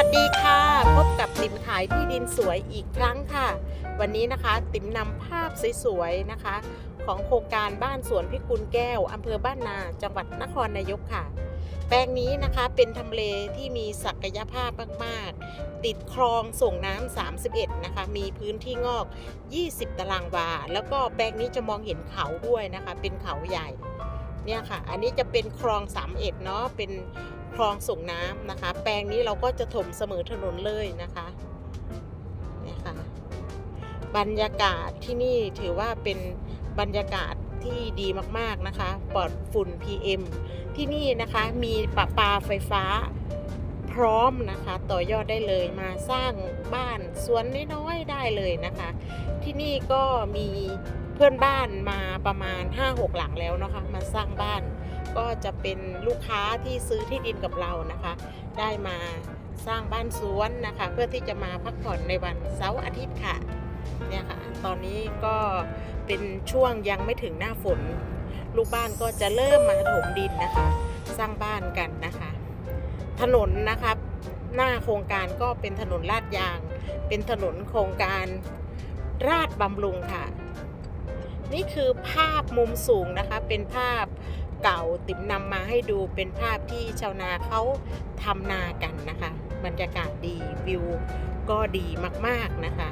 วัสดีค่ะ พบกับติ๋มขายที่ดินสวยอีกครั้งค่ะ วันนี้นะคะ ติ๋มนำภาพสวยๆนะคะ ของโครงการบ้านสวนพิกุลแก้วอำเภอบ้านนาจังหวัดนครนายกค่ะ แปลงนี้นะคะเป็นทำเลที่มีศักยภาพมากๆ ติดคลองส่งน้ำ31 นะคะ มีพื้นที่งอก 20 ตารางวา แล้วก็แปลงนี้จะมองเห็นเขาด้วยนะคะ เป็นเขาใหญ่ เนี่ยค่ะ อันนี้จะเป็นคลอง31เนาะ เป็นคลองส่งน้ำนะคะ แปลงนี้เราก็จะถมเสมอถนนเลยนะคะเนี่ยค่ะ บรรยากาศที่นี่ถือว่าเป็นบรรยากาศที่ดีมากๆนะคะ ปลอดฝุ่น PM ที่นี่นะคะมีประปาไฟฟ้าพร้อมนะคะ ต่อยอดได้เลยมาสร้างบ้านสวนน้อยๆได้เลยนะคะ ที่นี่ก็มี เพื่อนบ้านมาประมาณ 5-6 หลังแล้วนะคะ มาสร้างบ้านก็จะเป็นลูกค้าที่ซื้อที่ดินกับเรานะคะ ได้มาสร้างบ้านสวนนะคะ เพื่อที่จะมาพักผ่อนในวันเสาร์อาทิตย์ค่ะเนี่ยค่ะ ตอนนี้ก็เป็นช่วงยังไม่ถึงหน้าฝน ลูกบ้านก็จะเริ่มมาถมดินนะคะ สร้างบ้านกันนะคะ ถนนนะคะหน้าโครงการก็เป็นถนนลาดยาง เป็นถนนโครงการราดบำรุงค่ะ นี่คือภาพมุมสูงนะคะ เป็นภาพเก่าติ๋มนำมาให้ดูเป็นภาพที่ชาวนาเขาทำนากันนะคะ บรรยากาศดีวิวก็ดีมากๆนะคะ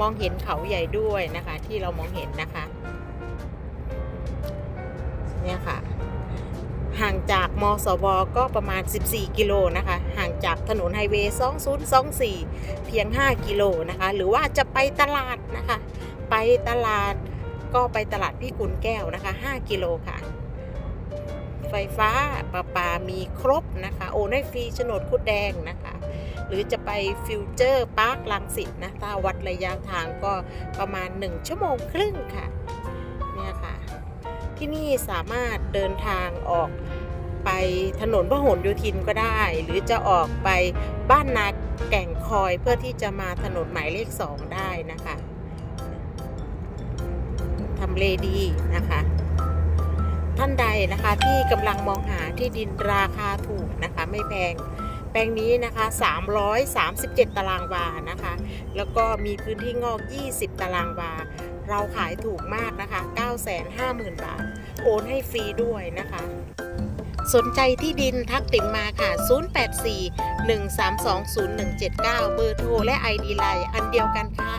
มองเห็นเขาใหญ่ด้วยนะคะ ที่เรามองเห็นนะคะ เนี่ยค่ะ ห่างจากมสวก็ประมาณ 14 กิโลนะคะ ห่างจากถนนไฮเวย์ 2024 เพียง 5 กิโลนะคะ หรือว่าจะไปตลาดนะคะ ไปตลาด ก็ไปตลาดพี่กุลแก้วนะคะ 5 กิโลค่ะ ไฟฟ้าประปามีครบนะคะ โอนให้ฟรีโฉนดคุดแดงนะคะ หรือจะไปฟิวเจอร์พาร์คลังสิตนะถ้าวัดระยะทางก็ประมาณ 1 ชั่วโมงครึ่งค่ะ เนี่ยค่ะ ที่นี่สามารถเดินทางออกไปถนนพหลโยธินก็ได้ หรือจะออกไปบ้านนาแก่งคอยเพื่อที่จะมาถนนหมายเลขสองได้นะคะ เลดีนะคะท่านใดนะคะที่กำลังมองหาที่ดินราคาถูกนะคะไม่แพงแปลงนี้นะคะ 337 ตารางวานะคะ แล้วก็มีพื้นที่งอก 20 ตารางวา เราขายถูกมากนะคะ 950,000 บาท โอนให้ฟรีด้วยนะคะ สนใจที่ดินทักติ๋มมาค่ะ 084 132 0179 เบอร์โทรและ ID ไลน์อันเดียวกันค่ะ